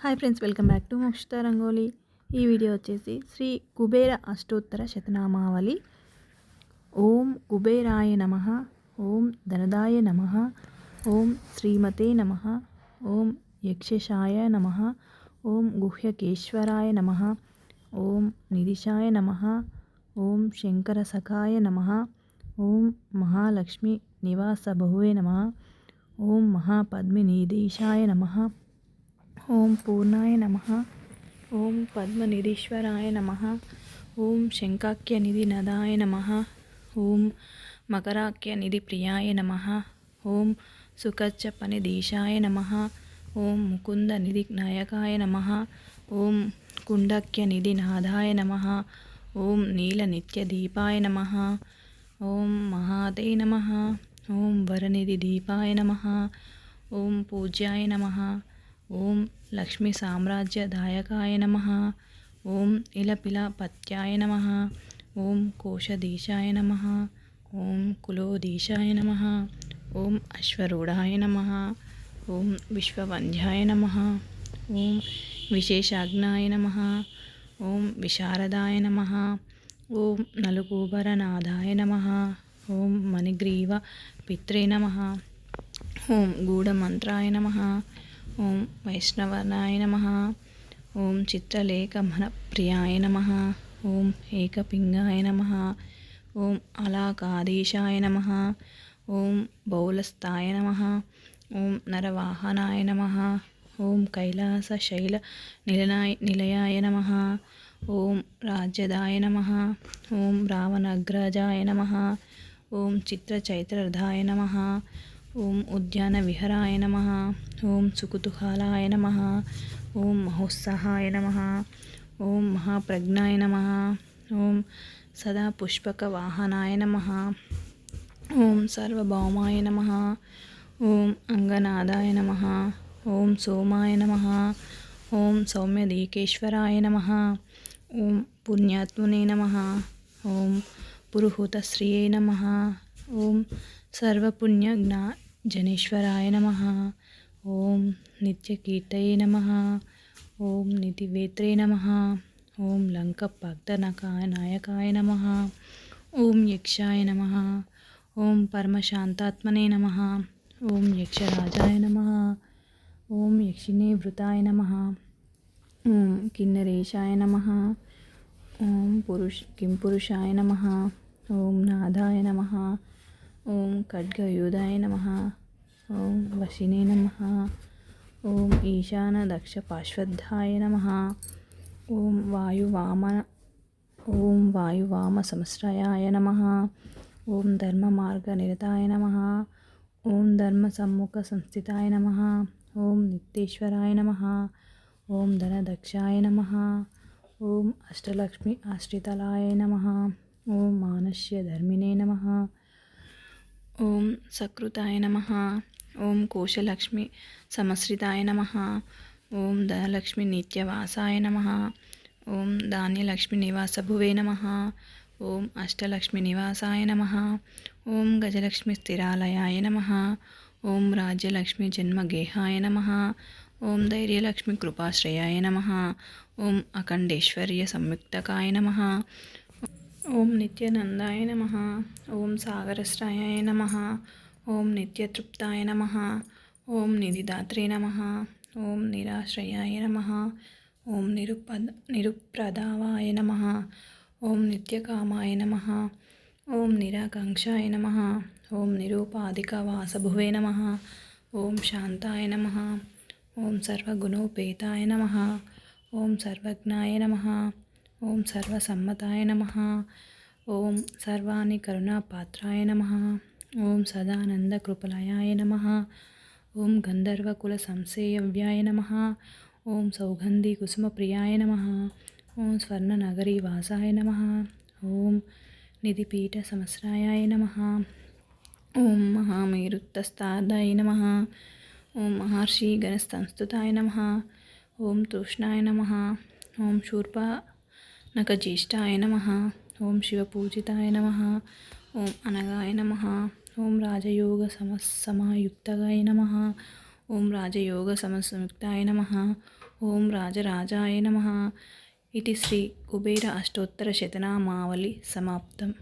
Hi friends welcome back to Mokshitha rangoli. ఈ video వచ్చేసి శ్రీ కుబేర అష్టోత్తర శతనామావళి. ఓం కుబేరాయ నమ ఓం ధనదాయ నమ ఓం శ్రీమతే నమ ఓం యక్షశాయ నమ ఓం గుహ్యకేశ్వరాయ నమ ఓం నిదిశాయ నమ ఓం శంకరసఖాయ నమ ఓం మహాలక్ష్మి నివాస బహువే నమ ఓం మహాపద్మినీదేశాయ నమ ఓం పూర్ణాయ నమ ఓం పద్మనిధీశ్వరాయ నమ ఓం శంకాఖ్యనిధి నదాయ నమ ఓం మకరాఖ్యనిధి ప్రియాయ నమ ఓం సుఖచ్చపని దీశాయ నమ ఓం ముకుంద నిధి నాయకాయ నమ ఓం కుండక్య నిధి నాదాయ నమ ఓం నీల నిత్య దీపాయ నమ ఓం మహాదే నమ ఓం వరనిధి దీపాయ నమ ఓం పూజ్యాయ నమ ఓం లక్ష్మీ సామ్రాజ్యదాయకాయ నమ ఓం ఇలపిల పత్యాయ నమ ఓం కోశదీశాయ నమ ఓం కులోదీశాయ నమ ఓం అశ్వరూఢాయ నమ ఓం విశ్వవంధ్యాయ నమ ఓం విశేషాజ్ఞాయ నమ ఓం విశారదాయ నమ ఓం నలుకూబరనాథాయ నమ ఓం మణిగ్రీవ పిత్రే నమ ఓం గూఢమంత్రాయ నమ ఓం వైష్ణవనాయ నమ. ఓం చిత్రలేఖమనప్రియాయ నమ. ఓం ఏకపింగాయ నమ. ఓం అలాకాదేశాయ నమ. ఓం బౌలస్థాయ నమ. ఓం నరవాహనాయ నమ. ఓం కైలాసశైల నిలనాయ నిలయాయ నమ. ఓం రాజ్యదాయ నమ. ఓం రావణగ్రజాయ నమ. ఓం చిత్రచైత్రరథాయ నమ. ఓం ఉద్యాన విహరాయ నమ ఓం సుకుతుహాలాయ నమ ఓం మహోత్సాహాయ నమ ఓం మహాప్రజ్ఞాయ నమ ఓం సదా పుష్పకవాహనాయ నమ ఓం సర్వభౌమాయ నమ ఓం అంగనాదాయ నమ ఓం సోమాయ నమ ఓం సౌమ్యదీకేశ్వరాయ నమ ఓం పుణ్యాత్మనే నమ ఓం పురుహూతశ్రియే నమ ఓం సర్వపుణ్యజ్ఞా జనేశ్వరాయ నమ ఓం నిత్యకీర్తయే నమ ఓం నితివేత్రే నమ ఓం లంకపగ్ధనకాయ నాయకాయ నమ ఓం యక్షాయ నమ ఓం పరమశాంతాత్మనే నమ ఓం యక్షరాజాయ నమ ఓం యక్షిణే వృతాయ నమ ఓం కిన్నరేశాయ నమ ఓం పురుష్ కిం పురుషాయ నమ ఓం నాదాయ నమ ఓం ఖడ్గయూధాయ నమ ఓం వశినే నమ ఓం ఈశాన దక్ష పార్శ్వద్ధాయ నమ ఓం వాయువామ ఓం వాయువామ సంశ్రయాయ నమ ఓం ధర్మమార్గనిరతాయ నమ ఓం ధర్మసమ్ముఖ సంస్థితాయ నమ ఓం నిత్యేశ్వరాయ నమ ఓం ధనదక్షాయ నమ ఓం అష్టలక్ష్మి ఆశ్రితలాయ నమ ఓం మానస్య ధర్మిణే నమ ఓం సకృతాయ నమ. ఓం కోశలక్ష్మి సమశ్రితాయ నమ. ఓం ధనలక్ష్మి నిత్యవాసాయ నమ. ఓం ధాన్యలక్ష్మి నివాసభువే నమ. ఓం అష్టలక్ష్మి నివాసాయ నమ. ఓం గజలక్ష్మి స్థిరాలయాయ నమ. ఓం రాజ్యలక్ష్మి జన్మగేహాయ నమ. ఓం ధైర్యలక్ష్మి కృపాశ్రయాయ నమ. ఓం అఖండేశ్వర్య సంయుక్తకాయ నమ. ఓం నిత్యనందాయ నమ ఓం సాగరశ్రాయాయ నమ ఓం నిత్యతృప్తాయ నమ ఓం నిధిదాత్రే నమ ఓం నిరాశ్రయాయ నమ ఓం నిరుపద నిరుప్రదావాయ నమ ఓం నిత్యకామాయ నమ ఓం నిరాకాంక్షాయ నమ ఓం నిరూపాధిక వాసభువే నమ ఓం శాంతాయ నమ ఓం సర్వగుణోపేతాయ నమ ఓం సర్వజ్ఞాయ నమ ఓం సర్వసమ్మతాయ నమ ఓం సర్వాణి కరుణాపాత్రాయ నమ ఓం సదానంద కృపలయాయ నమ ఓం గంధర్వకుల సంశేయవ్యాయ నమ ఓం సౌగంధి కుసుమప్రియాయ నమ ఓం స్వర్ణనగరీ వాసాయ నమ ఓం నిధిపీఠ సమస్రాయాయ నమ ఓం మహామేరుత్తస్తాదాయ నమ ఓం మహర్షి గణస్థంస్తుతాయ నమ ఓం తృష్ణాయ నమ ఓం శూర్ప నక జ్యేష్ఠాయ నమ ఓం శివ పూజితాయ నమ ఓం అనగాయ నమ ఓం రాజయోగ సమసమాయుక్తగాయ నమ ఓం రాజయోగ సమసంయుక్తాయ నమ ఓం రాజరాజాయ నమ ఇది శ్రీ కుబేర అష్టోత్తర శతనామావళి సమాప్తం